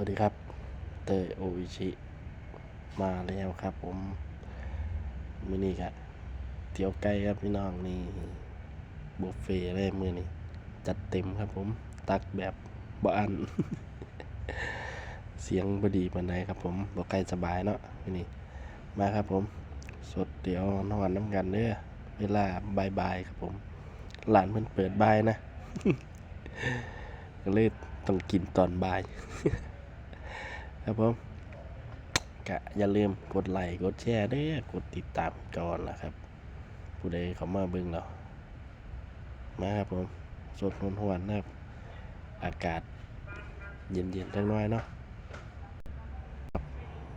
วัสดีครับ เตยโออิชิ มาแล้วครับผมมือนี้กะเตี๋ยวไก่ครับพี่น้องนี่บุฟเฟ่เลยมือนี้จัดเต็มครับผม ตักแบบบ่อัน เสียงบดีปานใดครับผมบ่ไกลสบายเนาะมือนี้มาครับผม สดเดี๋ยวนอนน้ำกันเด้อเวลาบ่ายครับผมหลานเพิ่นเปิดบายนะก็เลยต้องกินตอนบ่าย ครับผมก็อย่าลืมกดไลค์กดแชร์เด้อกดติดตามก่อนนะครับ ผู้ใดเข้ามาเบิ่งเรามาครับผมสดนนหวนนะครับ อากาศเย็นๆจังน้อยเนาะ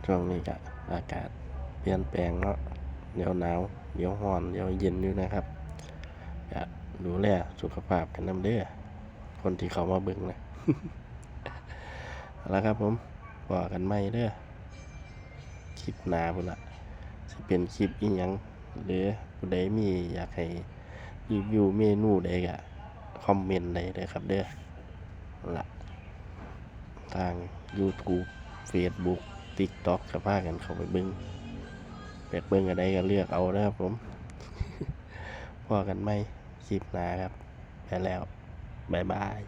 ช่วงนี้ก็อากาศเปลี่ยนแปลงเนาะเดี๋ยวหนาวเดี๋ยวร้อนเดี๋ยวเย็นอยู่นะครับก็ดูแลสุขภาพกันนำเด้อคนที่เขามาเบิ่งนะเอาละครับผม บอกกันไม่เด้อคลิปหน้าพุ่นละสิเป็นคลิปอีหยังหรือผู้ใดมีอยากให้รีวิวเมนูใดก็คอมเมนต์ได้เลยครับเด้อละทาง YouTube Facebook TikTok ก็พากันเข้าไปเบิ่งแปกเบิ่งอะไรก็เลือกเอานะครับผมพอกันไหมคลิปหน้าครับ ไปแล้วบายบาย